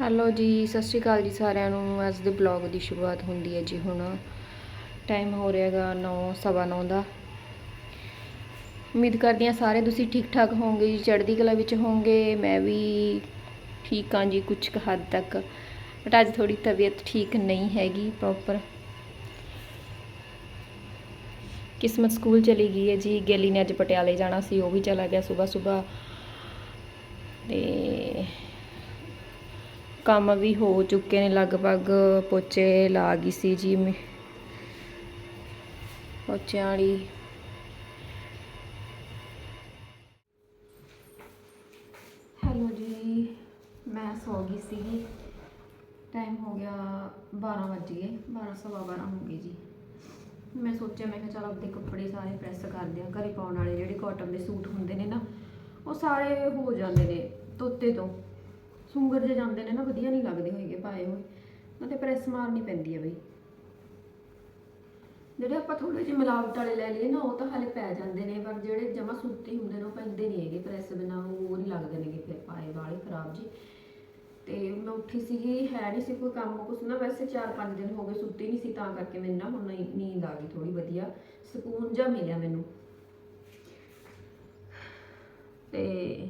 Hello ਜੀ, ਸਤਿ ਸ਼੍ਰੀ ਅਕਾਲ ਜੀ ਸਾਰਿਆਂ ਨੂੰ। ਅੱਜ ਦੇ ਬਲੌਗ ਦੀ ਸ਼ੁਰੂਆਤ ਹੁੰਦੀ ਹੈ ਜੀ ਹੁਣ। ਟਾਈਮ ਹੋ ਰਿਹਾਗਾ 9:30 ਦਾ। ਉਮੀਦ ਕਰਦੀ ਹਾਂ ਸਾਰੇ ਤੁਸੀਂ ਠੀਕ ਠਾਕ ਹੋਵੋਗੇ ਜੀ, ਚੜ੍ਹਦੀ ਕਲਾ ਵਿੱਚ ਹੋਵੋਗੇ। ਮੈਂ ਵੀ ਠੀਕ ਹਾਂ ਜੀ ਕੁਝ ਕੁ ਹੱਦ ਤੱਕ। ਬਟ ਅੱਜ ਥੋੜੀ ਤਬੀਅਤ ਠੀਕ ਨਹੀਂ ਹੈਗੀ ਪ੍ਰੋਪਰ ਕਿਸਮਤ ਸਕੂਲ ਚਲੀ ਗਈ ਹੈ ਜੀ। ਗੈਲੀ ਨੇ ਅੱਜ ਪਟਿਆਲੇ ਜਾਣਾ ਸੀ, ਉਹ ਵੀ ਚਲਾ ਗਿਆ ਸਵੇਰ ਸਵੇਰ ਤੇ ਕੰਮ ਵੀ ਹੋ ਚੁੱਕੇ ਨੇ, ਲਗਭਗ ਪੋਚੇ ਲਾ ਗਈ ਸੀ ਜੀ ਮੈਂ। ਪੋਚਿਆਂ ਵਾਲੀ। ਹੈਲੋ ਜੀ, ਮੈਂ ਸੌ ਗਈ ਸੀਗੀ। ਟਾਈਮ ਹੋ ਗਿਆ 12 ਵਜ ਗਏ 12 ਸਵਾ 12 ਹੋ ਗਏ ਜੀ। ਮੈਂ ਸੋਚਿਆ, ਮੈਂ ਕਿਹਾ ਚਲ ਆਪਦੇ ਕੱਪੜੇ ਸਾਰੇ ਪ੍ਰੈਸ ਕਰ ਦਿਆਂ ਘਰੇ ਪਾਉਣ ਵਾਲੇ ਜਿਹੜੇ ਕਾਟਨ ਦੇ ਸੂਟ ਹੁੰਦੇ ਨੇ ਨਾ, ਉਹ ਸਾਰੇ ਹੋ ਜਾਂਦੇ ਨੇ ਤੋਤੇ ਤੋਂ। ਸੁੰਗਰ ਜੇ ਜਾਂਦੇ ਨੇ ਨਾ, ਵਧੀਆ ਨਹੀਂ ਲੱਗਦੇ ਹੋਏਗੇ ਪਾਏ ਹੋਏ। ਨਾ ਤੇ ਪ੍ਰੈਸ ਮਾਰਨੀ ਪੈਂਦੀ ਹੈ ਬਈ। ਜਿਹੜੇ ਆਪਾਂ ਥੋੜੇ ਜਿਹੇ ਮਿਲਾਵਟ ਵਾਲੇ ਲੈ ਲਈਏ ਨਾ, ਉਹ ਤਾਂ ਹਾਲੇ ਪੈ ਜਾਂਦੇ ਨੇ, ਪਰ ਜਿਹੜੇ ਜਮਾ ਸੂਤੀ ਹੁੰਦੇ ਨੇ, ਉਹ ਪੈਂਦੇ ਨਹੀਂ ਹੈਗੇ ਪ੍ਰੈਸ ਬਿਨਾ, ਉਹ ਨਹੀਂ ਲੱਗਦੇ ਨੇਗੇ ਫਿਰ ਪਾਏ ਵਾਲੇ, ਖਰਾਬ ਜੀ। ਤੇ ਮੈਂ ਉੱਠੀ ਸੀਗੀ, ਹੈ ਨਹੀਂ ਸੀ ਕੋਈ ਕੰਮ ਕੁਛ ਨਾ, ਵੈਸੇ 4-5 ਦਿਨ ਹੋ ਗਏ ਸੁੱਤੀ ਨਹੀਂ ਸੀ, ਤਾਂ ਕਰਕੇ ਮੈਨੂੰ ਨਾ ਹੁਣ ਨੀਂਦ ਆ ਗਈ ਥੋੜੀ ਵਧੀਆ, ਸਕੂਨ ਜਿਹਾ ਮਿਲਿਆ ਮੈਨੂੰ। ਤੇ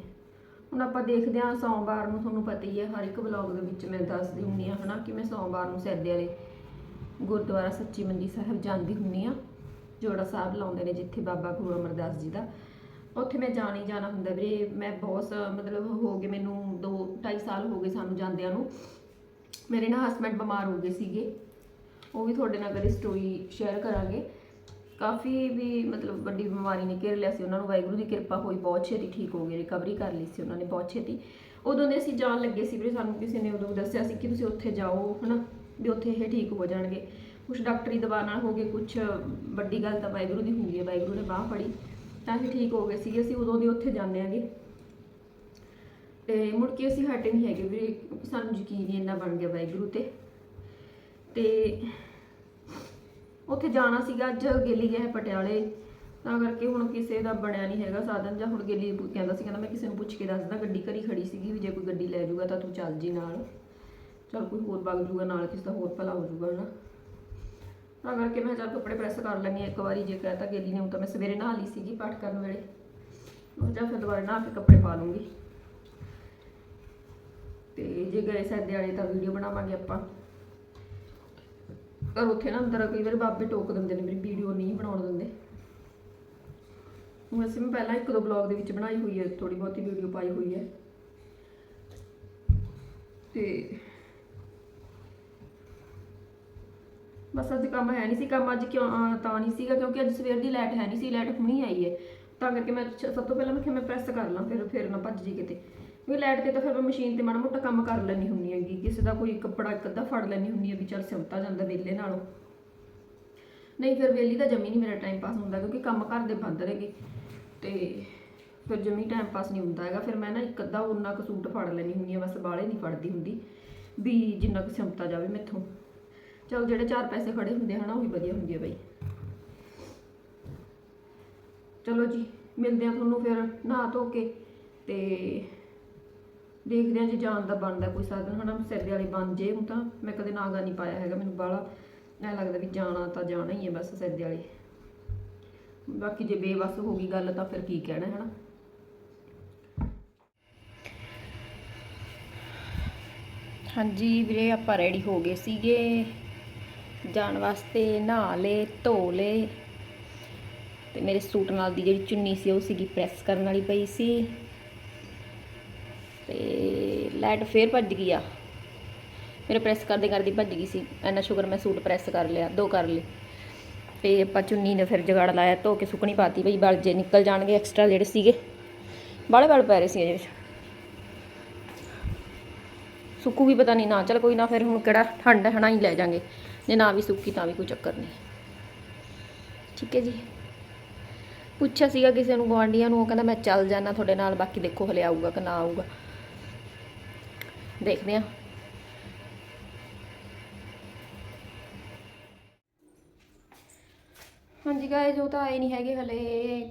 ਹੁਣ ਆਪਾਂ ਦੇਖਦੇ ਹਾਂ ਸੋਮਵਾਰ ਨੂੰ ਤੁਹਾਨੂੰ ਪਤਾ ਹੀ ਹੈ, ਹਰ ਇੱਕ ਵਲੌਗ ਦੇ ਵਿੱਚ ਮੈਂ ਦੱਸਦੀ ਹੁੰਨੀ ਆ ਹਨਾ ਕਿ ਮੈਂ ਸੋਮਵਾਰ ਨੂੰ ਸੈਦੇ ਵਾਲੇ ਗੁਰਦੁਆਰਾ ਸੱਚੀ ਮੰਜੀ ਸਾਹਿਬ ਜਾਂਦੀ ਹੁੰਨੀ ਆ ਜੋੜਾ ਸਾਹਿਬ ਲਾਉਂਦੇ ਨੇ ਜਿੱਥੇ ਬਾਬਾ ਗੁਰੂ ਅਮਰਦਾਸ ਜੀ ਦਾ। ਉੱਥੇ ਮੈਂ ਜਾਣ ਹੀ ਜਾਣਾ ਹੁੰਦਾ ਵੀਰੇ, ਮੈਂ ਬਹੁਤ ਮਤਲਬ ਹੋ ਗਏ ਮੈਨੂੰ 2 2.5 ਸਾਲ ਹੋ ਗਏ ਸਾਨੂੰ ਜਾਂਦਿਆਂ ਨੂੰ। ਮੇਰੇ ਨਾ ਹਸਬੰਡ ਬਿਮਾਰ ਹੋ ਗਏ ਸੀਗੇ। ਉਹ ਵੀ ਤੁਹਾਡੇ ਨਾਲ ਕਦੇ ਸਟੋਰੀ ਸ਼ੇਅਰ ਕਰਾਂਗੇ। ਕਾਫੀ ਵੀ ਮਤਲਬ ਵੱਡੀ ਬਿਮਾਰੀ ਨੇ ਘੇਰ ਲਿਆ ਸੀ ਉਹਨਾਂ ਨੂੰ, ਵਾਹਿਗੁਰੂ ਦੀ ਕਿਰਪਾ ਹੋਈ, ਬਹੁਤ ਛੇਤੀ ਠੀਕ ਹੋ ਗਏ ਰਿਕਵਰੀ ਕਰ ਲਈ ਸੀ ਉਹਨਾਂ ਨੇ, ਬਹੁਤ ਛੇਤੀ। ਉਦੋਂ ਦੇ ਅਸੀਂ ਜਾਣ ਲੱਗੇ ਸੀ ਵੀ ਸਾਨੂੰ ਕਿਸੇ ਨੇ ਉਦੋਂ ਦੱਸਿਆ ਸੀ ਕਿ ਤੁਸੀਂ ਉੱਥੇ ਜਾਓ, ਹਨਾ, ਵੀ ਉੱਥੇ ਇਹ ਠੀਕ ਹੋ ਜਾਣਗੇ। ਕੁਝ ਡਾਕਟਰੀ ਦਵਾ ਨਾਲ ਹੋ ਗਏ ਕੁਝ ਵੱਡੀ ਗੱਲ ਤਾਂ ਵਾਹਿਗੁਰੂ ਦੀ ਹੁੰਦੀ ਹੈ, ਵਾਹਿਗੁਰੂ ਨੇ ਬਾਹ ਫੜੀ, ਤਾਂ ਅਸੀਂ ਠੀਕ ਹੋ ਗਏ ਸੀਗੇ, ਅਸੀਂ ਉਦੋਂ ਦੇ ਉੱਥੇ ਜਾਂਦੇ ਆਂਗੇ ਤੇ ਮੁੜ ਕੇ ਅਸੀਂ ਹਟੇ ਨਹੀਂ ਹੈਗੇ ਵੀਰੇ, ਸਾਨੂੰ ਯਕੀਨ ਹੀ ਇੰਨਾ ਬਣ ਗਿਆ ਵਾਹਿਗੁਰੂ ਤੇ। ਤੇ ਉੱਥੇ ਜਾਣਾ ਸੀਗਾ, ਅੱਜ ਗੇਲੀ ਗਿਆ ਹੈ ਪਟਿਆਲੇ। ਤਾਂ ਕਰਕੇ ਹੁਣ ਕਿਸੇ ਦਾ ਬਣਿਆ ਨਹੀਂ ਹੈਗਾ ਸਾਧਨ, ਜਾਂ ਹੁਣ ਗੇਲੀ ਕਹਿੰਦਾ ਸੀ, ਕਹਿੰਦਾ ਮੈਂ ਕਿਸੇ ਨੂੰ ਪੁੱਛ ਕੇ ਦੱਸਦਾ, ਗੱਡੀ ਘਰੀ ਖੜੀ ਸੀਗੀ ਵੀ ਜੇ ਕੋਈ ਗੱਡੀ ਲੈ ਜਾਊਗਾ ਤਾਂ ਤੂੰ ਚੱਲ ਜੀ ਨਾਲ। ਚਲ ਕੋਈ ਹੋਰ ਵਗ ਜਾਊਗਾ, ਨਾਲ ਕਿਸੇ ਦਾ ਹੋਰ ਭਲਾ ਹੋ ਜਾਊਗਾ, ਹਨਾ। ਤਾਂ ਕਰਕੇ ਮੈਂ ਚੱਲ ਕੱਪੜੇ ਪ੍ਰੈਸ ਕਰ ਲੈਣੀ ਇੱਕ ਵਾਰੀ, ਜੇ ਕਹਤਾ ਗੇਲੀ ਨੇ ਤਾਂ ਮੈਂ ਸਵੇਰੇ ਨਹਾ ਲਈ ਸੀਗੀ ਪਾਠ ਕਰਨ ਵੇਲੇ। ਉਹ ਜਾਂ ਫਿਰ ਦੁਬਾਰਾ ਨਹਾ ਕੇ ਕੱਪੜੇ ਪਾ ਲੂੰਗੀ। ਤੇ ਜੇ ਗਏ ਸੈਦੇ ਵਾਲੇ ਤਾਂ ਵੀਡੀਓ ਬਣਾਵਾਂਗੇ ਆਪਾਂ। ਪਰ ਉੱਥੇ ਨਾ ਅੰਦਰ ਕਈ ਵਾਰ ਬਾਬੇ ਟੋਕ ਦਿੰਦੇ ਨੇ, ਮੇਰੀ ਵੀਡੀਓ ਨਹੀਂ ਬਣਾਉਣ ਦਿੰਦੇ। ਵੈਸੇ ਮੈਂ ਪਹਿਲਾਂ ਇੱਕ ਦੋ ਬਲੌਗ ਦੇ ਵਿੱਚ ਬਣਾਈ ਹੋਈ ਹੈ ਥੋੜੀ ਬਹੁਤੀ ਵੀਡੀਓ ਪਾਈ ਹੋਈ ਹੈ। ਤੇ ਬਸ ਅੱਜ ਕੰਮ ਹੈ ਨਹੀਂ ਸੀ, ਕੰਮ ਅੱਜ ਕਿਉਂ ਤਾਂ ਨਹੀਂ ਸੀਗਾ, ਕਿਉਂਕਿ ਅੱਜ ਸਵੇਰ ਦੀ ਲਾਈਟ ਹੈ ਨਹੀਂ ਸੀ ਲਾਈਟ ਹੁਣੀ ਆਈ ਹੈ। ਤਾਂ ਕਰਕੇ ਮੈਂ ਛ- ਸਭ ਤੋਂ ਪਹਿਲਾਂ ਮੈਂ ਕਿਹਾ ਮੈਂ ਪ੍ਰੈਸ ਕਰ ਲਾਂ, ਫਿਰ ਫਿਰ ਨਾ ਭੱਜ ਜੀ ਕਿਤੇ। ਵੀ ਲਾਈਟ ਤੇ ਤਾਂ ਫਿਰ ਮੈਂ ਮਸ਼ੀਨ ਤੇ ਮਾੜਾ ਮੋਟਾ ਕੰਮ ਕਰ ਲੈਣੀ ਹੁੰਦੀ ਹੈਗੀ। ਕਿਸੇ ਦਾ ਕੋਈ ਕੱਪੜਾ ਇੱਕ ਅੱਧਾ ਫੜ ਲੈਣੀ ਹੁੰਦੀ ਹੈ ਵੀ ਚੱਲ ਸਿਮਟਾ ਜਾਂਦਾ ਵਿਹਲੇ ਨਾਲੋਂ। ਨਹੀਂ, ਫਿਰ ਵਿਹਲੀ ਦਾ ਜਮੀ ਨਹੀਂ ਮੇਰਾ ਟਾਈਮ ਪਾਸ ਹੁੰਦਾ ਕਿਉਂਕਿ ਕੰਮ ਘਰ ਦੇ ਬੰਦ ਰਹੇਗੇ। ਤੇ ਫਿਰ ਜਮੀ ਟਾਈਮ ਪਾਸ ਨਹੀਂ ਹੁੰਦਾ ਹੈਗਾ। ਫਿਰ ਮੈਂ ਨਾ ਇੱਕ ਅੱਧਾ ਉਹਨਾਂ ਕੁ ਸੂਟ ਫੜ ਲੈਣੀ ਹੁੰਦੀ ਹੈ ਬਸ ਬਾਹਲੇ ਨਹੀਂ ਫੜਦੀ ਹੁੰਦੀ ਵੀ ਜਿੰਨਾ ਕੁ ਸਿਮਟਾ ਜਾਵੇ ਮੈਥੋਂ। ਚਲ ਜਿਹੜੇ ਚਾਰ ਪੈਸੇ ਖੜੇ ਹੁੰਦੇ ਹਨਾ ਵੀ ਵਧੀਆ ਹੁੰਦੀ ਆ ਬਈ। ਚਲੋ ਜੀ, ਮਿਲਦੇ ਆ ਤੁਹਾਨੂੰ ਫਿਰ ਨਹਾ ਧੋ ਕੇ ਤੇ ਦੇਖਦੇ ਹਾਂ ਜੇ ਜਾਣ ਦਾ ਬਣਦਾ ਕੋਈ ਸਾਧਨ, ਹਨਾ ਸਿਰ ਵਾਲੇ ਬਣ ਜੇ ਹੁਣ ਤਾਂ ਮੈਂ ਕਦੇ ਨਾਗਾ ਨਹੀਂ ਪਾਇਆ ਹੈਗਾ, ਮੈਨੂੰ ਬਾਲਾ ਐ ਲੱਗਦਾ ਵੀ ਜਾਣਾ ਤਾਂ ਜਾਣਾ ਹੀ ਹੈ ਬਸ ਸਿਰ ਵਾਲੇ। ਬਾਕੀ ਜੇ ਬੇਵਸ ਹੋ ਗਈ ਗੱਲ, ਤਾਂ ਫਿਰ ਕੀ ਕਹਿਣਾ, ਹਨਾ? ਹਾਂਜੀ ਵੀਰੇ, ਆਪਾਂ ਰੈਡੀ ਹੋ ਗਏ ਸੀਗੇ। ਜਾਣ ਵਾਸਤੇ ਨਹਾ ਲਏ ਧੋ ਲਏ ਤੇ ਮੇਰੇ ਸੂਟ ਨਾਲ ਦੀ ਜਿਹੜੀ ਚੁੰਨੀ ਸੀ, ਉਹ ਸੀਗੀ ਪ੍ਰੈਸ ਕਰਨ ਵਾਲੀ ਪਈ ਸੀ। ਤੇ ਲਾਈਟ ਫੇਰ ਭੱਜ ਗਈ ਆ। ਮੇਰੇ ਪ੍ਰੈਸ ਕਰਦੇ ਕਰਦੇ ਭੱਜ ਗਈ ਸੀ। ਐਨਾ ਸ਼ੁਕਰ ਮੈਂ ਸੂਟ ਪ੍ਰੈਸ ਕਰ ਲਿਆ, ਦੋ ਕਰ ਲਏ। ਤੇ ਆਪਾਂ ਚੁੰਨੀ ਨੇ ਫਿਰ ਜਗਾੜ ਲਾਇਆ, ਧੋ ਕੇ ਸੁੱਕਣੀ ਪਾਤੀ ਬਈ, ਬਲ ਜੇ ਨਿਕਲ ਜਾਣਗੇ ਐਕਸਟਰਾ ਜਿਹੜੇ ਸੀਗੇ। ਬਾਲੇ ਬਲ ਪੈ ਰਹੇ ਸੀ ਅਜੇ। ਸੁੱਕੂ ਵੀ ਪਤਾ ਨਹੀਂ ਨਾ, ਚੱਲ ਕੋਈ ਨਾ ਫਿਰ ਹੁਣ ਕਿਹੜਾ ਠੰਡ ਹੈ, ਹਨਾ ਹੀ ਲੈ ਜਾਾਂਗੇ। ਜੇ ਨਾ ਵੀ ਸੁੱਕੀ ਤਾਂ ਵੀ ਕੋਈ ਚੱਕਰ ਨਹੀਂ। ਠੀਕ ਹੈ ਜੀ। ਪੁੱਛਿਆ ਸੀਗਾ ਕਿਸੇ ਨੂੰ ਗਵਾਂਡੀਆਂ ਨੂੰ, ਉਹ ਕਹਿੰਦਾ ਮੈਂ ਚੱਲ ਜਾਣਾ ਤੁਹਾਡੇ ਨਾਲ, ਬਾਕੀ ਦੇਖੋ ਹਲੇ ਆਊਗਾ ਕਿ ਨਾ ਆਊਗਾ। ਦੇਖਦੇ ਆ ਹਾਂਜੀ ਗਾਇਜ਼ ਉਹ ਤਾਂ ਆਏ ਨਹੀਂ ਹੈਗੇ ਹਲੇ।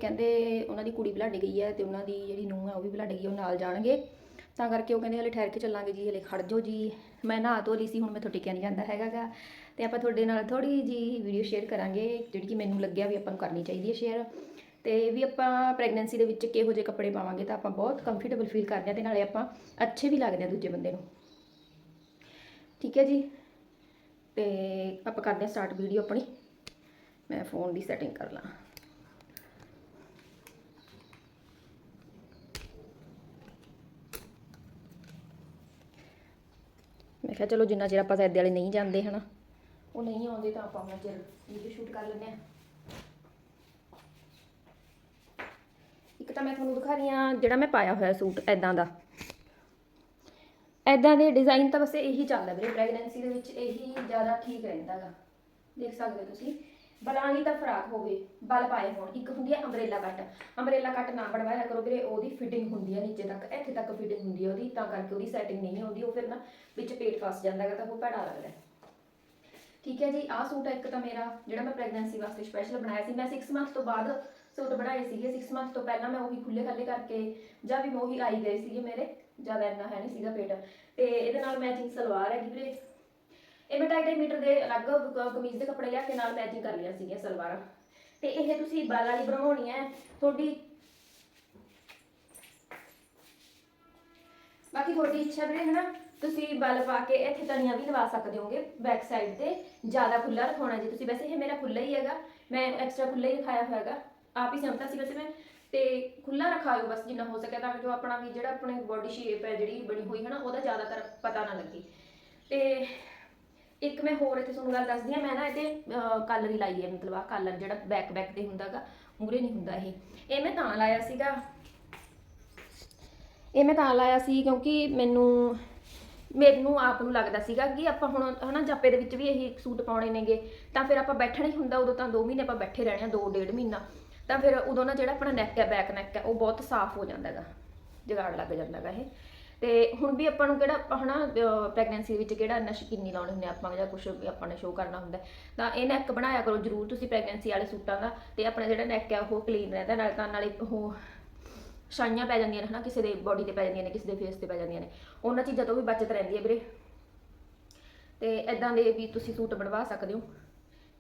ਕਹਿੰਦੇ ਉਹਨਾਂ ਦੀ ਕੁੜੀ ਬੁਲਾਡੇ ਗਈ ਹੈ ਤੇ ਉਹਨਾਂ ਦੀ ਜਿਹੜੀ ਨੂੰਹ ਹੈ ਉਹ ਵੀ ਬੁਲਾਡੇ ਗਈ, ਉਹ ਨਾਲ ਜਾਣਗੇ। ਤਾਂ ਕਰਕੇ ਉਹ ਕਹਿੰਦੇ ਹਲੇ ਠਹਿਰ ਕੇ ਚੱਲਾਂਗੇ ਜੀ, ਹਲੇ ਖੜ ਜਾਓ ਜੀ। ਮੈਂ ਨਹਾ ਧੋ ਲਈ ਸੀ, ਹੁਣ ਮੈਂ ਮੈਥੋਂ ਟਿਕਿਆ ਨਹੀਂ ਜਾਂਦਾ ਹੈਗਾਗਾ ਤੇ ਆਪਾਂ ਤੁਹਾਡੇ ਨਾਲ ਥੋੜੀ ਜੀ ਵੀਡੀਓ ਸ਼ੇਅਰ ਕਰਾਂਗੇ, ਜਿਹੜੀ ਕਿ ਮੈਨੂੰ ਲੱਗਿਆ ਵੀ ਆਪਾਂ ਨੂੰ ਕਰਨੀ ਚਾਹੀਦੀ ਹੈ ਸ਼ੇਅਰ ਤੇ ਵੀ ਆਪਾਂ ਪ੍ਰੈਗਨੈਂਸੀ ਦੇ ਵਿੱਚ ਕਿਹੋ ਜਿਹੇ ਕੱਪੜੇ ਪਾਵਾਂਗੇ ਤਾਂ ਆਪਾਂ ਬਹੁਤ ਕੰਫਰਟੇਬਲ ਫੀਲ ਕਰਦੇ ਹਾਂ ਤੇ ਨਾਲੇ ਆਪਾਂ ਅੱਛੇ ਵੀ ਲੱਗਦੇ ਹਾਂ ਦੂਜੇ ਬੰਦੇ ਨੂੰ। ਠੀਕ ਹੈ ਜੀ? ਤੇ ਆਪਾਂ ਕਰਦੇ ਹਾਂ ਸਟਾਰਟ ਵੀਡੀਓ ਆਪਣੀ। ਮੈਂ ਫੋਨ ਦੀ ਸੈਟਿੰਗ ਕਰ ਲਾਂ। ਮੈਂ ਕਿਹਾ ਚਲੋ ਜਿੰਨਾ ਚਿਰ ਆਪਾਂ ਸੈਦੇ ਵਾਲੇ ਨਹੀਂ ਜਾਂਦੇ ਹਨਾ। ਉਹ ਨਹੀਂ ਆਉਂਦੇ ਤਾਂ ਆਪਾਂ ਉਹਨਾਂ ਚਿਰ ਵੀਡੀਓ ਸ਼ੂਟ ਕਰ ਲੈਂਦੇ ਆ ਤਾਂ ਮੈਂ ਤੁਹਾਨੂੰ ਦਿਖਾ ਰਹੀ ਹਾਂ ਜਿਹੜਾ ਮੈਂ ਪਾਇਆ ਹੋਇਆ ਸੂਟ ਐਦਾਂ ਦਾ। ਐਦਾਂ ਦੇ ਡਿਜ਼ਾਈਨ ਤਾਂ ਬਸ ਇਹੀ ਚੱਲਦਾ ਵੀਰੇ ਪ੍ਰੈਗਨੈਂਸੀ ਦੇ ਵਿੱਚ ਇਹੀ ਜ਼ਿਆਦਾ ਠੀਕ ਰਹਿੰਦਾਗਾ ਦੇਖ ਸਕਦੇ ਹੋ ਤੁਸੀਂ, ਬਲਾਂ ਤਾਂ ਫਰਾਕ ਹੋਵੇ, ਬਲ ਪਾਏ ਹੋਣ, ਇੱਕ ਹੁੰਦੀ ਹੈ ਅੰਬਰੇਲਾ ਕੱਟ ਅੰਬਰੇਲਾ ਕੱਟ ਨਾ ਬਣਵਾਇਆ ਕਰੋ ਵੀਰੇ, ਉਹਦੀ ਫਿਟਿੰਗ ਹੁੰਦੀ ਹੈ ਨੀਚੇ ਤੱਕ, ਇੱਥੇ ਤੱਕ ਫਿਟਿੰਗ ਹੁੰਦੀ ਹੈ ਉਹਦੀ, ਤਾਂ ਕਰਕੇ ਉਹਦੀ ਸੈਟਿੰਗ ਨਹੀਂ ਆਉਂਦੀ, ਉਹ ਫਿਰ ਨਾ ਵਿੱਚ ਪੇਟ ਫਸ ਜਾਂਦਾ ਹੈਗਾ ਤਾਂ ਉਹ ਭੈੜਾ ਲੱਗਦਾ ਠੀਕ ਹੈ ਜੀ, ਆਹ ਸੂਟ ਹੈ ਇੱਕ ਤਾਂ ਮੇਰਾ, ਜਿਹੜਾ ਮੈਂ ਪ੍ਰੈਗਨੈਂਸੀ ਵਾਸਤੇ ਸਪੈਸ਼ਲ ਬਣਾਇਆ ਸੀ, ਮੈਂ 6 ਮੰਥ ਤੋਂ ਬਾਅਦ ਸੂਟ ਬਣਾਏ ਸੀਗੇ 6 ਮੰਥ ਤੋਂ ਪਹਿਲਾਂ ਮੈਂ ਉਹੀ ਖੁੱਲੇ ਖੱਲੇ ਕਰਕੇ ਜਾਂ ਵੀ ਮੈਂ ਉਹੀ ਆਈ ਗਏ ਸੀਗੇ ਮੇਰੇ, ਜ਼ਿਆਦਾ ਇੰਨਾ ਹੈ ਨਹੀਂ ਸੀਗਾ ਪੇਟ। ਤੇ ਇਹਦੇ ਨਾਲ ਮੈਚਿੰਗ ਸਲਵਾਰ ਹੈਗੀ ਵੀਰੇ। ਇਹ ਮੈਂ 2.5 ਮੀਟਰ ਦੇ ਅਲੱਗ ਕਮੀਜ਼ ਦੇ ਕੱਪੜੇ ਲਿਆ ਕੇ ਨਾਲ ਮੈਚਿੰਗ ਕਰ ਲਿਆ ਸੀਗੀਆਂ ਸਲਵਾਰਾਂ। ਤੇ ਇਹ ਤੁਸੀਂ ਬਲ ਵਾਲੀ ਬਣਾਉਣੀ ਹੈ, ਤੁਹਾਡੀ ਬਾਕੀ ਤੁਹਾਡੀ ਇੱਛਾ ਵੀਰੇ, ਹਨਾ? ਤੁਸੀਂ ਬਲ ਪਾ ਕੇ ਇੱਥੇ ਤਣੀਆਂ ਵੀ ਲਵਾ ਸਕਦੇ ਹੋਗੇ ਬੈਕ ਸਾਈਡ ਤੇ, ਜ਼ਿਆਦਾ ਖੁੱਲਾ ਰਖਾਉਣਾ ਜੀ ਤੁਸੀਂ। ਵੈਸੇ ਇਹ ਮੇਰਾ ਖੁੱਲਾ ਹੀ ਹੈਗਾ, ਮੈਂ ਐਕਸਟਰਾ ਖੁੱਲਾ ਹੀ ਰਖਾਇਆ ਹੋਇਆ ਆਪ ਹੀ ਸਿਮਤਾ ਸੀ ਵੈਸੇ ਮੈਂ ਤੇ ਖੁੱਲਾ ਰਖਾਇਓ ਬਸ ਜਿੰਨਾ ਹੋ ਸਕੇ ਤਾਂ ਕਿ ਜੋ ਆਪਣਾ ਵੀ ਜਿਹੜਾ ਆਪਣੇ ਬੋਡੀ ਸ਼ੇਪ ਹੈ ਜਿਹੜੀ ਬਣੀ ਹੋਈ ਹੈ ਨਾ, ਉਹਦਾ ਜ਼ਿਆਦਾਤਰ ਪਤਾ ਨਾ ਲੱਗੇ। ਤੇ ਇੱਕ ਮੈਂ ਹੋਰ ਇੱਥੇ ਤੁਹਾਨੂੰ ਗੱਲ ਦੱਸਦੀ ਆ ਮੈਂ ਨਾ ਇਹਦੇ ਕਲਰ ਹੀ ਲਾਈ ਹੈ, ਮਤਲਬ ਆ ਕਲਰ ਜਿਹੜਾ ਬੈਕ ਬੈਕ ਤੇ ਹੁੰਦਾਗਾ ਮੂਰੇ ਨਹੀਂ ਹੁੰਦਾ ਇਹ। ਇਹ ਮੈਂ ਤਾਂ ਲਾਇਆ ਸੀਗਾ। ਇਹ ਮੈਂ ਤਾਂ ਲਾਇਆ ਸੀ ਕਿਉਂਕਿ ਮੈਨੂੰ ਮੈਨੂੰ ਆਪ ਨੂੰ ਲੱਗਦਾ ਸੀਗਾ ਕਿ ਆਪਾਂ ਹੁਣ ਹਨਾ, ਜਾਪੇ ਦੇ ਵਿੱਚ ਵੀ ਇਹੀ ਸੂਟ ਪਾਉਣੇ ਨੇਗੇ। ਤਾਂ ਫਿਰ ਆਪਾਂ ਬੈਠਣਾ ਹੀ ਹੁੰਦਾ, ਉਦੋਂ ਤਾਂ 2 ਮਹੀਨੇ ਆਪਾਂ ਬੈਠੇ ਰਹਿਣੇ ਆ 2 ਡੇਢ ਮਹੀਨਾ। ਤਾਂ ਫਿਰ ਉਦੋਂ ਨਾ ਜਿਹੜਾ ਆਪਣਾ ਨੈਕ ਹੈ ਬੈਕ ਨੈਕ ਹੈ ਉਹ ਬਹੁਤ ਸਾਫ਼ ਹੋ ਜਾਂਦਾ ਹੈਗਾ ਜਗਾੜ ਲੱਗ ਜਾਂਦਾ ਹੈਗਾ ਇਹ। ਤੇ ਹੁਣ ਵੀ ਆਪਾਂ ਨੂੰ ਕਿਹੜਾ, ਆਪਾਂ ਹਨਾ ਪ੍ਰੈਗਨੈਂਸੀ ਵਿੱਚ ਕਿਹੜਾ ਇੰਨਾ ਸ਼ਕੀਨੀ ਲਾਉਣੇ ਹੁੰਦੇ ਆਪਾਂ, ਜਾਂ ਕੁਝ ਆਪਾਂ ਨੇ ਸ਼ੋਅ ਕਰਨਾ ਹੁੰਦਾ। ਤਾਂ ਇਹ ਨੈਕ ਬਣਾਇਆ ਕਰੋ, ਜਰੂਰ ਤੁਸੀਂ ਪ੍ਰੈਗਨੈਂਸੀ ਵਾਲੇ ਸੂਟਾਂ ਦਾ, ਤੇ ਆਪਣਾ ਜਿਹੜਾ ਨੈਕ ਹੈ ਉਹ ਕਲੀਨ ਰਹਿੰਦਾ, ਨਾਲ ਤਾਂ ਨਾਲੇ ਉਹ ਛਾਈਆਂ ਪੈ ਜਾਂਦੀਆਂ ਨੇ, ਹਨਾ, ਕਿਸੇ ਦੇ ਬੋਡੀ ਤੇ ਪੈ ਜਾਂਦੀਆਂ ਨੇ, ਕਿਸੇ ਦੇ ਫੇਸ ਤੇ ਪੈ ਜਾਂਦੀਆਂ ਨੇ। ਉਹਨਾਂ ਚੀਜ਼ਾਂ ਤੋਂ ਵੀ ਬਚਤ ਰਹਿੰਦੀ ਹੈ ਵੀਰੇ। ਤੇ ਐਦਾਂ ਦੇ ਵੀ ਤੁਸੀਂ ਸੂਟ ਬਣਵਾ ਸਕਦੇ ਹੋ।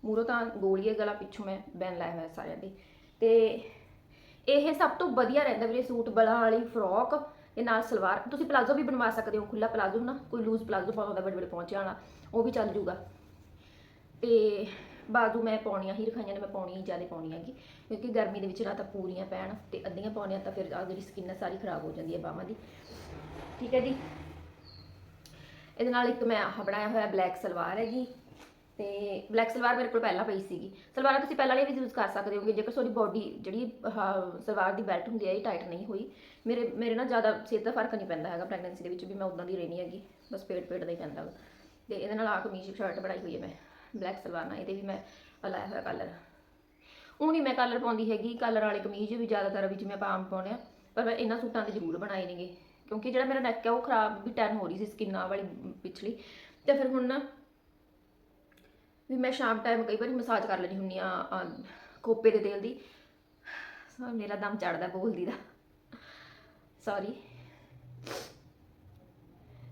ਮੂਰੋਂ ਤਾਂ ਗੋਲੀਏ ਗਲਾ ਪਿੱਛੋਂ ਮੈਂ ਬੈਨ ਲਾਇਆ ਹੋਇਆ ਸਾਰਿਆਂ ਦੇ। ਤੇ ਇਹ ਸਭ ਤੋਂ ਵਧੀਆ ਰਹਿੰਦਾ ਵੀਰੇ ਸੂਟ ਬਲਾਂ ਵਾਲੀ ਫਰੋਕ ਤੇ ਨਾਲ ਸਲਵਾਰ। ਤੁਸੀਂ ਪਲਾਜ਼ੋ ਵੀ ਬਣਵਾ ਸਕਦੇ ਹੋ ਖੁੱਲਾ ਪਲਾਜ਼ੋ ਨਾ, ਕੋਈ ਲੂਜ਼ ਪਲਾਜ਼ੋ ਪਾਉਂਦਾ ਵੱਡੇ ਵੱਡੇ ਪਹੁੰਚਿਆ ਵਾਲਾ ਉਹ ਵੀ ਚੱਲ ਜੂਗਾ। ਤੇ ਬਾਜੂ ਮੈਂ ਪਾਉਣੀਆਂ ਹੀ ਰਖਾਈਆਂ ਨੇ, ਮੈਂ ਪਾਉਣੀਆਂ ਹੀ ਜ਼ਿਆਦਾ ਪਾਉਣੀ ਹੈਗੀ, ਕਿਉਂਕਿ ਗਰਮੀ ਦੇ ਵਿੱਚ ਨਾ ਤਾਂ ਪੂਰੀਆਂ ਪੈਣ ਤੇ ਅੱਧੀਆਂ ਪਾਉਣੀਆਂ ਤਾਂ ਫਿਰ ਆ ਜਿਹੜੀ ਸਕਿਨ ਸਾਰੀ ਖਰਾਬ ਹੋ ਜਾਂਦੀ ਹੈ ਬਾਹਾਂ ਦੀ। ਠੀਕ ਹੈ ਜੀ। ਇਹਦੇ ਨਾਲ ਇੱਕ ਮੈਂ ਆਹ ਬਣਾਇਆ ਹੋਇਆ ਬਲੈਕ ਸਲਵਾਰ ਹੈਗੀ। ਤੇ ਬਲੈਕ ਸਲਵਾਰ ਮੇਰੇ ਕੋਲ ਪਹਿਲਾਂ ਪਈ ਸੀਗੀ। ਸਲਵਾਰਾਂ ਤੁਸੀਂ ਪਹਿਲਾਂ ਵਾਲੀ ਵੀ ਯੂਜ਼ ਕਰ ਸਕਦੇ ਹੋਗੇ ਜੇਕਰ ਤੁਹਾਡੀ ਬੋਡੀ ਜਿਹੜੀ ਆਹ ਸਲਵਾਰ ਦੀ ਬੈਲਟ ਹੁੰਦੀ ਹੈ, ਇਹ ਟਾਈਟ ਨਹੀਂ ਹੋਈ। ਮੇਰੇ ਮੇਰੇ ਨਾਲ ਜ਼ਿਆਦਾ ਸਿਹਤ ਦਾ ਫ਼ਰਕ ਨਹੀਂ ਪੈਂਦਾ ਹੈਗਾ ਪ੍ਰੈਗਨੈਂਸੀ ਦੇ ਵਿੱਚ ਵੀ ਮੈਂ ਉਦਾਂ ਦੀ ਰਹਿਣੀ ਹੈਗੀ, ਬਸ ਪੇਟ ਪੇਟ ਦਾ ਹੀ ਪੈਂਦਾ ਵਾ। ਤੇ ਇਹਦੇ ਨਾਲ ਆ ਕਮੀਜ਼ ਸ਼ਰਟ ਬਣਾਈ ਹੋਈ ਹੈ ਮੈਂ ਬਲੈਕ ਸਲਵਾਰ ਨਾਲ, ਇਹਦੇ ਵੀ ਮੈਂ ਆਹ ਲਾਇਆ ਹੋਇਆ ਕਲਰ ਉਹ ਨਹੀਂ ਮੈਂ ਕਲਰ ਪਾਉਂਦੀ ਹੈਗੀ ਕਲਰ ਵਾਲੇ ਕਮੀਜ਼ ਵੀ ਜ਼ਿਆਦਾਤਰ ਵਿੱਚ ਮੈਂ ਆਪਾਂ ਆਮ ਪਾਉਂਦੇ ਆ ਪਰ ਮੈਂ ਇਹਨਾਂ ਸੂਟਾਂ ਦੇ ਜ਼ਰੂਰ ਬਣਾਏ ਨੇਗੇ। ਕਿਉਂਕਿ ਜਿਹੜਾ ਮੇਰਾ ਨੈਕ ਹੈ, ਉਹ ਖਰਾਬ ਵੀ ਟੈਨ ਹੋ ਰਹੀ ਸੀ ਸਕਿਨ ਵਾਲੀ ਪਿਛਲੀ। ਤੇ ਫਿਰ ਹੁਣ ਨਾ ਵੀ ਮੈਂ ਸ਼ਾਮ ਟਾਈਮ ਕਈ ਵਾਰੀ ਮਸਾਜ ਕਰ ਲੈਣੀ ਹੁੰਨੀ ਆ ਖੋਪੇ ਦੇ ਤੇਲ ਦੀ। ਸੋ ਮੇਰਾ ਦਮ ਚੜਦਾ ਬੋਲਦੀ ਦਾ। ਸੌਰੀ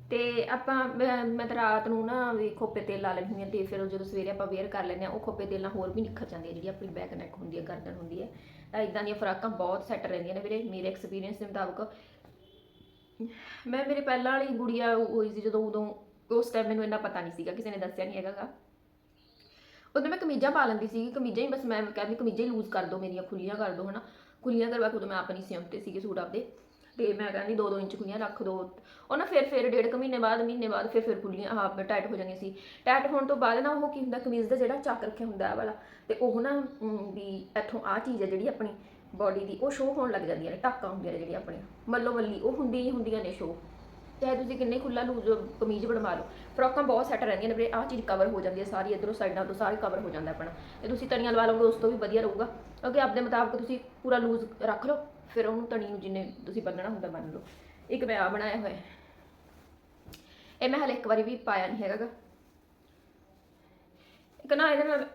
ਤੇ ਆਪਾਂ, ਮੈਂ ਮੈਂ ਤਾਂ ਰਾਤ ਨੂੰ ਨਾ ਵੀ ਖੋਪੇ ਤੇਲ ਲਾ ਲੈਂਦੀ ਹਾਂ ਤੇ ਫਿਰ ਉਹ ਜਦੋਂ ਸਵੇਰੇ ਆਪਾਂ ਵੇਅਰ ਕਰ ਲੈਂਦੇ ਆ ਉਹ ਖੋਪੇ ਤੇਲ ਨਾਲ ਹੋਰ ਵੀ ਨਿਖਰ ਜਾਂਦੀ ਹੈ, ਜਿਹੜੀ ਆਪਣੀ ਬੈਕ ਨੈਕ ਹੁੰਦੀ ਹੈ, ਗਰਦਨ ਹੁੰਦੀ ਹੈ। ਤਾਂ ਇਦਾਂ ਦੀਆਂ ਫਰਾਕਾਂ ਬਹੁਤ ਸੈੱਟ ਰਹਿੰਦੀਆਂ ਨੇ ਵੀਰੇ, ਮੇਰੇ ਐਕਸਪੀਰੀਅੰਸ ਦੇ ਮੁਤਾਬਕ। ਮੈਂ, ਮੇਰੇ ਪਹਿਲਾਂ ਵਾਲੀ ਗੁੜੀਆ ਹੋਈ ਸੀ ਜਦੋਂ ਉਦੋਂ, ਉਸ ਟਾਈਮ ਮੈਨੂੰ ਇੰਨਾ ਪਤਾ ਨਹੀਂ ਸੀਗਾ, ਕਿਸੇ ਨੇ ਦੱਸਿਆ ਨਹੀਂ ਹੈਗਾਗਾ ਉਦੋਂ ਮੈਂ ਕਮੀਜ਼ਾਂ ਪਾ ਲੈਂਦੀ ਸੀ ਕਮੀਜ਼ਾਂ ਹੀ ਬਸ ਮੈਂ ਕਹਿੰਦੀ ਕਮੀਜ਼ਾਂ ਹੀ ਲੂਜ਼ ਕਰ ਦਿਓ ਮੇਰੀਆਂ ਖੁੱਲੀਆਂ ਕਰ ਦਿਓ, ਹਨਾ। ਖੁੱਲੀਆਂ ਕਰਵਾ ਕੇ ਉਦੋਂ ਮੈਂ ਆਪਣੀ ਸਿਉਂਤੇ ਸੀਗੇ ਸੂਟ ਆਪਦੇ। ਤੇ ਮੈਂ ਕਹਿੰਦੀ 2-2 ਇੰਚ ਖੁੱਲੀਆਂ ਰੱਖ ਦਿਓ ਉਹ ਨਾ ਫਿਰ ਫਿਰ ਡੇਢ ਕੁ ਮਹੀਨੇ ਬਾਅਦ ਮਹੀਨੇ ਬਾਅਦ ਫਿਰ ਫਿਰ ਖੁੱਲੀਆਂ ਆਹ ਟਾਈਟ ਹੋ ਜਾਂਦੀਆਂ ਸੀ। ਟਾਈਟ ਹੋਣ ਤੋਂ ਬਾਅਦ ਨਾ ਉਹ ਕੀ ਹੁੰਦਾ, ਕਮੀਜ਼ ਦਾ ਜਿਹੜਾ ਚੱਕ ਰੱਖਿਆ ਹੁੰਦਾ ਇਹ ਵਾਲਾ, ਤੇ ਉਹ ਨਾ ਵੀ ਇੱਥੋਂ ਆਹ ਚੀਜ਼ ਹੈ ਜਿਹੜੀ ਆਪਣੀ ਬਾਡੀ ਦੀ, ਉਹ ਸ਼ੋਅ ਹੋਣ ਲੱਗ ਜਾਂਦੀਆਂ ਨੇ, ਟਾਕਾਂ ਹੁੰਦੀਆਂ ਨੇ ਜਿਹੜੀਆਂ ਆਪਣੀਆਂ। ਮੱਲੋ ਮੱਲੀ ਉਹ ਹੁੰਦੀ ਹੀ ਹੁੰਦੀਆਂ ਨੇ ਸ਼ੋਅ ਚਾਹੇ ਤੁਸੀਂ ਕਿੰਨੇ ਖੁੱਲਾ ਲੂਜ਼ ਕਮੀਜ਼ ਬਣਵਾ ਲਓ। ਫਰੋਕਾਂ ਬਹੁਤ ਸੈੱਟ ਰਹਿੰਦੀਆਂ ਨੇ ਵੀਰੇ, ਆਹ ਚੀਜ਼ ਕਵਰ ਹੋ ਜਾਂਦੀ ਹੈ ਸਾਰੀ, ਇਧਰੋਂ ਸਾਈਡਾਂ ਤੋਂ ਸਾਰੀ ਕਵਰ ਹੋ ਜਾਂਦਾ ਆਪਣਾ। ਤੇ ਤੁਸੀਂ ਤਣੀਆਂ ਲਵਾ ਲਓਗੇ, ਉਸ ਤੋਂ ਵੀ ਵਧੀਆ ਰਹੂਗਾ। ਕਿਉਂਕਿ ਆਪਦੇ ਮੁਤਾਬਕ ਤੁਸੀਂ ਪੂਰਾ ਲੂਜ਼ ਰੱਖ ਲਓ, ਫਿਰ ਉਹਨੂੰ ਤਣੀ ਨੂੰ ਜਿੰਨੇ ਤੁਸੀਂ ਬੰਨਣਾ ਹੁੰਦਾ ਬੰਨ ਲਓ। ਇੱਕ ਮੈਂ ਆ ਬਣਾਇਆ ਹੋਇਆ ਇਹ ਮੈਂ ਹਲੇ ਇੱਕ ਵਾਰੀ ਵੀ ਪਾਇਆ ਨਹੀਂ ਹੈਗਾ ਇੱਕ ਨਾ ਇਹਦੇ ਨਾਲ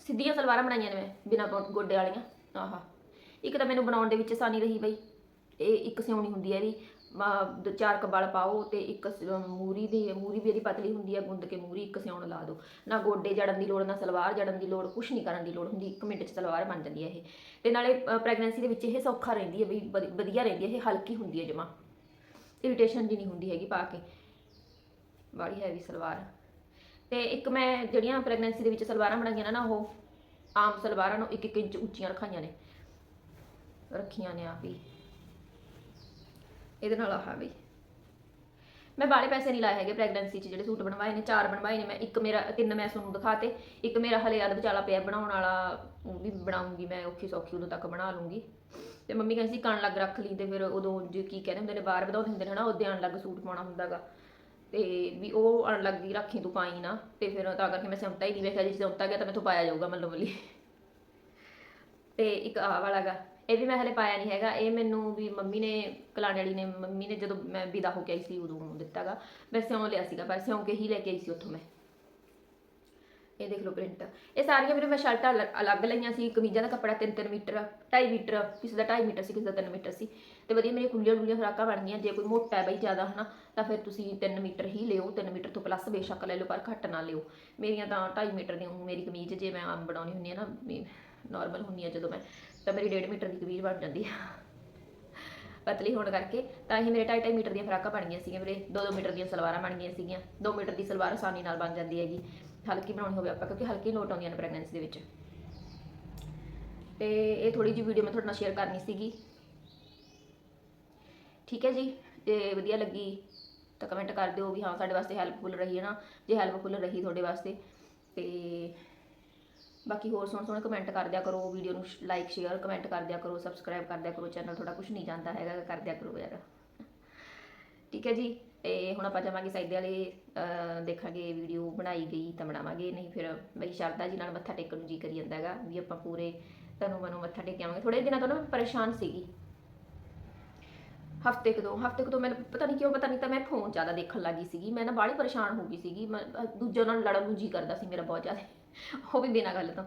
ਸਿੱਧੀਆਂ ਸਲਵਾਰਾਂ ਬਣਾਈਆਂ ਨੇ ਮੈਂ, ਬਿਨਾਂ ਗੋਡੇ ਵਾਲੀਆਂ। ਆਹਾ। ਇੱਕ ਤਾਂ ਮੈਨੂੰ ਬਣਾਉਣ ਦੇ ਵਿੱਚ ਆਸਾਨੀ ਰਹੀ ਬਈ। ਇਹ ਇੱਕ ਸਿਉਣੀ ਹੁੰਦੀ ਹੈ ਇਹਦੀ। ਚਾਰ ਕਬਲ ਪਾਓ ਤੇ ਇੱਕ ਸ- ਮੂਰੀ ਦੀ, ਮੂਰੀ ਵੀ ਇਹਦੀ ਪਤਲੀ ਹੁੰਦੀ ਹੈ ਗੁੰਦ ਕੇ ਮੂਰੀ ਇੱਕ ਸਿਉਣ ਲਾ ਦਿਓ ਨਾ ਗੋਡੇ ਜੜਨ ਦੀ ਲੋੜ, ਨਾ ਸਲਵਾਰ ਜੜਨ ਦੀ ਲੋੜ, ਕੁਛ ਨਹੀਂ ਕਰਨ ਦੀ ਲੋੜ ਹੁੰਦੀ। ਇੱਕ ਮਿੰਟ 'ਚ ਸਲਵਾਰ ਬਣ ਜਾਂਦੀ ਹੈ ਇਹ। ਤੇ ਨਾਲੇ ਪ੍ਰੈਗਨੈਂਸੀ ਦੇ ਵਿੱਚ ਇਹ ਸੌਖਾ ਰਹਿੰਦੀ ਹੈ ਵੀ ਵਧ- ਵਧੀਆ ਰਹਿੰਦੀ ਹੈ ਇਹ ਹਲਕੀ ਹੁੰਦੀ ਹੈ ਜਮਾ। ਇਰੀਟੇਸ਼ਨ ਜੀ ਨਹੀਂ ਹੁੰਦੀ ਹੈਗੀ, ਪਾ ਕੇ। ਵਾਲੀ ਹੈਵੀ ਸਲਵਾਰ। ਤੇ ਇੱਕ ਮੈਂ ਜਿਹੜੀਆਂ ਪ੍ਰੈਗਨੈਂਸੀ ਦੇ ਵਿੱਚ ਸਲਵਾਰਾਂ ਬਣਾਈਆਂ ਨੇ ਨਾ, ਉਹ ਆਮ ਸਲਵਾਰਾਂ ਨੂੰ 1-1 ਇੰਚ ਉੱਚੀਆਂ ਰਖਾਈਆਂ ਨੇ। ਰੱਖੀਆਂ ਨੇ ਆਪ ਹੀ। ਇਹਦੇ ਨਾਲ ਆਹ ਵੀ। ਮੈਂ ਬਾਲੇ ਪੈਸੇ ਨਹੀਂ ਲਾਏ ਹੈਗੇ ਪ੍ਰੈਗਨੈਂਸੀ 'ਚ, ਜਿਹੜੇ ਸੂਟ ਬਣਵਾਏ ਨੇ, ਚਾਰ ਬਣਵਾਏ ਨੇ ਮੈਂ, ਇੱਕ ਮੇਰਾ, ਤਿੰਨ ਮੈਂ ਤੁਹਾਨੂੰ ਦਿਖਾਤੇ। ਇੱਕ ਮੇਰਾ ਹਲੇ ਅੱਧ ਵਿਚਾਲਾ ਪਿਆ ਬਣਾਉਣ ਵਾਲਾ, ਉਹ ਵੀ ਬਣਾਉਂਗੀ ਮੈਂ, ਔਖੀ ਸੌਖੀ ਉਦੋਂ ਤੱਕ ਬਣਾ ਲੂੰਗੀ। ਤੇ ਮੰਮੀ ਕਹਿੰਦੀ ਸੀ, ਕਣ ਲੱਗ ਰੱਖ ਲਈ ਤੇ ਫਿਰ ਉਦੋਂ ਜੇ ਕੀ ਕਹਿੰਦੇ ਹੁੰਦੇ ਨੇ, ਬਾਹਰ ਵਧਾਉਂਦੇ ਹੁੰਦੇ ਨੇ ਹਨਾ ਉਹਦੇ ਆਣ ਲੱਗ ਸੂਟ ਪਾਉਣਾ ਹੁੰਦਾਗਾ। ਤੇ ਵੀ ਉਹ ਅਣ ਲੱਗੀ ਰੱਖੀ ਤੂੰ ਪਾਈ ਨਾ। ਤੇ ਫਿਰ ਤਾਂ ਕਰਕੇ ਮੈਂ ਸਿਉਂਤਾ ਹੀ ਨਹੀਂ ਵੇਖਿਆ ਜੇ ਸਿਉਂਤਾ ਗਿਆ ਤਾਂ ਮੈਥੋਂ ਪਾਇਆ ਜਾਊਗਾ ਮੱਲੋ ਮੱਲੀ ਤੇ ਇੱਕ ਆਹ ਵਾਲਾ ਗਾ ਇਹ ਵੀ ਮੈਂ ਹਲੇ ਪਾਇਆ ਨਹੀਂ ਹੈਗਾ। ਇਹ ਮੈਨੂੰ ਵੀ ਮੰਮੀ ਨੇ, ਕਲਾਣੇ ਵਾਲੀ ਨੇ, ਮੰਮੀ ਨੇ ਜਦੋਂ ਮੈਂ ਵਿਦਾ ਹੋ ਕੇ ਆਈ ਸੀ ਉਦੋਂ ਦਿੱਤਾਗਾ। ਮੈਂ ਸਿਉਂ ਲਿਆ ਸੀਗਾ, ਪਰ ਸਿਉਂ ਕੇ ਹੀ ਲੈ ਕੇ ਆਈ ਸੀ ਉੱਥੋਂ ਮੈਂ। ਇਹ ਦੇਖ ਲਓ ਪ੍ਰਿੰਟ ਇਹ ਸਾਰੀਆਂ ਵੀਰੇ ਮੈਂ ਸ਼ਰਟਾਂ ਅਲੱਗ- ਲਈਆਂ ਸੀ, ਕਮੀਜ਼ਾਂ ਦਾ ਕੱਪੜਾ 3-3 ਮੀਟਰ 2.5 ਮੀਟਰ, ਕਿਸੇ ਦਾ 2.5 ਮੀਟਰ ਸੀ, ਕਿਸੇ ਦਾ 3 ਮੀਟਰ ਸੀ। ਤੇ ਵਧੀਆ ਮੇਰੀਆਂ ਖੁੱਲੀਆਂ ਖੁੱਲੀਆਂ ਫਰਾਕਾਂ ਬਣ ਗਈਆਂ। ਜੇ ਕੋਈ ਮੋਟਾ ਹੈ ਬਈ ਜ਼ਿਆਦਾ, ਹਨਾ, ਤਾਂ ਫਿਰ ਤੁਸੀਂ 3 ਮੀਟਰ ਹੀ ਲਿਓ। 3 ਮੀਟਰ ਤੋਂ ਪਲੱਸ ਬੇਸ਼ੱਕ ਲੈ ਲਓ, ਪਰ ਘੱਟ ਨਾ ਲਿਓ। ਮੇਰੀਆਂ ਤਾਂ 2.5 ਮੀਟਰ ਦੀ ਊਂ ਮੇਰੀ ਕਮੀਜ਼ ਜੇ ਮੈਂ ਆਮ ਬਣਾਉਣੀ ਹੁੰਦੀ ਹੈ ਨਾ ਨਾਰਮਲ ਹੁੰਦੀ ਹੈ ਜਦੋਂ ਮੈਂ ਤਾਂ ਮੇਰੀ 1.5 ਮੀਟਰ ਦੀ ਕਮੀਜ਼ ਬਣ ਜਾਂਦੀ ਆ। ਪਤਲੀ ਹੋਣ ਕਰਕੇ ਤਾਂ ਇਹ ਮੇਰੇ 2.5 ਮੀਟਰ ਦੀਆਂ ਫਰਾਕਾਂ ਬਣ ਗਈਆਂ ਸੀਗੀਆਂ, ਮੇਰੇ 2-2 ਮੀਟਰ ਦੀਆਂ ਸਲਵਾਰਾਂ ਬਣ ਗਈਆਂ ਸੀਗੀਆਂ। 2 ਮੀਟਰ ਦੀ ਸਲਵਾਰ ਆਸਾਨੀ ਨਾਲ ਬਣ ਜਾਂਦੀ ਹੈਗੀ। ਹਲਕੀ ਬਣਾਉਣੀ ਹੋਵੇ ਆਪਾਂ, ਕਿਉਂਕਿ ਹਲਕੀ ਨੋਟ ਆਉਂਦੀਆਂ ਨੇ ਪ੍ਰੈਗਨੈਂਸੀ ਦੇ ਵਿੱਚ। ਤੇ ਇਹ ਥੋੜੀ ਜਿਹੀ ਵੀਡੀਓ ਮੈਂ ਤੁਹਾਡੇ ਨਾਲ ਸ਼ੇਅਰ ਕਰਨੀ ਸੀਗੀ। ਠੀਕ ਹੈ ਜੀ? ਜੇ ਵਧੀਆ ਲੱਗੀ ਤਾਂ ਕਮੈਂਟ ਕਰ ਦਿਓ ਵੀ ਹਾਂ, ਸਾਡੇ ਵਾਸਤੇ ਹੈਲਪਫੁਲ ਰਹੀ ਹੈ ਨਾ। ਜੇ ਹੈਲਪਫੁਲ ਰਹੀ ਤੁਹਾਡੇ ਵਾਸਤੇ ਤੇ ਬਾਕੀ ਹੋਰ ਸੋਹਣੇ ਸੋਹਣੇ ਕਮੈਂਟ ਕਰ ਦਿਆ ਕਰੋ ਵੀਡੀਓ ਨੂੰ ਲਾਈਕ ਸ਼ੇਅਰ ਕਮੈਂਟ ਕਰ ਦਿਆ ਕਰੋ ਸਬਸਕ੍ਰਾਈਬ ਕਰ ਦਿਆ ਕਰੋ ਚੈਨਲ ਥੋੜਾ ਕੁਝ ਨਹੀਂ ਜਾਂਦਾ ਹੈਗਾ, ਕਰ ਦਿਆ ਕਰੋ ਯਾਰ। ਠੀਕ ਹੈ ਜੀ, ਤੇ ਹੁਣ ਆਪਾਂ ਜਾਵਾਂਗੇ ਸਾਈਡ ਵਾਲੇ ਦੇਖਾਂਗੇ ਵੀਡੀਓ ਬਣਾਈ ਗਈ ਤਾਂ ਬਣਾਵਾਂਗੇ, ਨਹੀਂ ਫਿਰ ਬਈ ਸ਼ਰਦਾ ਜੀ ਨਾਲ ਮੱਥਾ ਟੇਕਣ ਨੂੰ ਜੀ ਕਰੀ ਜਾਂਦਾ ਹੈਗਾ, ਵੀ ਆਪਾਂ ਪੂਰੇ ਤਨੋਂ ਮਨੋਂ ਮੱਥਾ ਟੇਕ ਆਵਾਂਗੇ। ਥੋੜੇ ਦਿਨਾਂ ਤੋਂ ਨਾ ਮੈਂ ਪਰੇਸ਼ਾਨ ਸੀਗੀ। ਹਫ਼ਤੇ ਕਦੋਂ ਹਫ਼ਤੇ ਕਦੋਂ ਮੈਨੂੰ ਪਤਾ ਨਹੀਂ ਕਿਉਂ, ਪਤਾ ਨਹੀਂ ਤਾਂ ਮੈਂ ਫੋਨ ਜ਼ਿਆਦਾ ਦੇਖਣ ਲੱਗੀ ਸੀਗੀ, ਮੈਂ ਨਾ ਬਾਹਲੀ ਪਰੇਸ਼ਾਨ ਹੋ ਗਈ ਸੀਗੀ, ਮੈਂ ਦੂਜਿਆਂ ਨਾਲ ਲੜਨ ਨੂੰ ਜੀ ਕਰਦਾ ਸੀ ਮੇਰਾ ਬਹੁਤ ਜ਼ਿਆਦਾ। ਉਹ ਵੀ ਬਿਨਾਂ ਗੱਲ ਤੋਂ।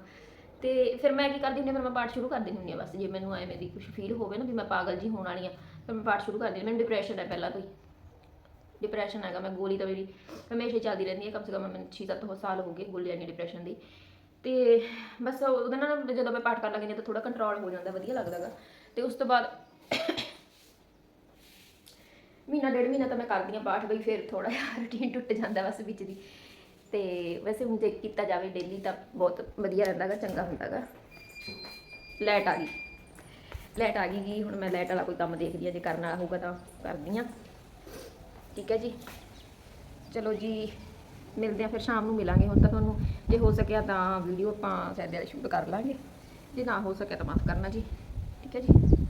ਤੇ ਫਿਰ ਮੈਂ ਕੀ ਕਰਦੀ ਹੁੰਦੀ ਹਾਂ, ਫਿਰ ਮੈਂ ਪਾਠ ਸ਼ੁਰੂ ਕਰ ਦਿੰਦੀ ਹੁੰਦੀ ਹਾਂ ਬਸ ਜੇ ਮੈਨੂੰ ਐਵੇਂ ਦੀ ਕੁਝ ਫੀਲ ਹੋਵੇ ਨਾ ਵੀ ਮੈਂ ਪਾਗਲ ਜੀ ਹੋਣ ਵਾਲੀ ਆ ਫਿਰ ਮੈਂ ਪਾਠ ਸ਼ੁਰੂ ਕਰ ਦਿੰਦੀ ਹਾਂ। ਮੈਨੂੰ ਡਿਪਰੈਸ਼ਨ ਹੈ ਪਹਿਲਾਂ ਤੋਂ ਹੀ। ਡਿਪਰੈਸ਼ਨ ਹੈਗਾ ਮੈਂ ਗੋਲੀ ਤਾਂ ਮੇਰੀ ਹਮੇਸ਼ਾ ਹੀ ਚੱਲਦੀ ਰਹਿੰਦੀ ਹੈ ਕਮ ਸੇ ਕਮ ਮੈਨੂੰ 6-7 ਸਾਲ ਹੋ ਗਏ ਗੋਲੀ ਲੈਣੀ ਡਿਪਰੈਸ਼ਨ ਦੀ। ਤੇ ਬਸ ਉਹਦੇ ਨਾਲ ਨਾ ਜਦੋਂ ਮੈਂ ਪਾਠ ਕਰਨ ਜਾਂਦੀ ਹਾਂ ਤਾਂ ਥੋੜਾ ਕੰਟਰੋਲ ਹੋ ਜਾਂਦਾ ਵਧੀਆ ਲੱਗਦਾਗਾ ਤੇ ਉਸ ਤੋਂ ਬਾਅਦ ਮਹੀਨਾ ਡੇਢ ਮਹੀਨਾ ਤਾਂ ਮੈਂ ਕਰਦੀ ਹਾਂ ਪਾਠ ਬਈ ਫਿਰ ਥੋੜਾ ਜਿਹਾ ਰੁਟੀਨ ਟੁੱਟ ਜਾਂਦਾ ਬਸ ਵਿੱਚ ਦੀ। ਤੇ ਵੈਸੇ ਹੁਣ ਜੇ ਕੀਤਾ ਜਾਵੇ ਡੇਲੀ ਤਾਂ ਬਹੁਤ ਵਧੀਆ ਰਹਿੰਦਾਗਾ, ਚੰਗਾ ਹੁੰਦਾਗਾ। ਲਾਈਟ ਆ ਗਈ। ਲਾਈਟ ਆ ਗਈ ਗੀ ਹੁਣ ਮੈਂ ਲਾਈਟ ਵਾਲਾ ਕੋਈ ਕੰਮ ਦੇਖਦੀ ਆ, ਜੇ ਕਰਨਾ ਹੋਊਗਾ ਤਾਂ ਕਰਦੀ ਆ। ਠੀਕ ਹੈ ਜੀ। ਚਲੋ ਜੀ, ਮਿਲਦੇ ਆ ਫਿਰ ਸ਼ਾਮ ਨੂੰ ਮਿਲਾਂਗੇ। ਹੁਣ ਤਾਂ ਤੁਹਾਨੂੰ ਜੇ ਹੋ ਸਕਿਆ ਤਾਂ ਵੀਡੀਓ ਆਪਾਂ ਸੈਦੇ ਵਾਲੀ ਸ਼ੂਟ ਕਰ ਲਾਂਗੇ। ਜੇ ਨਾ ਹੋ ਸਕਿਆ ਤਾਂ ਮਾਫ ਕਰਨਾ ਜੀ। ਠੀਕ ਹੈ ਜੀ।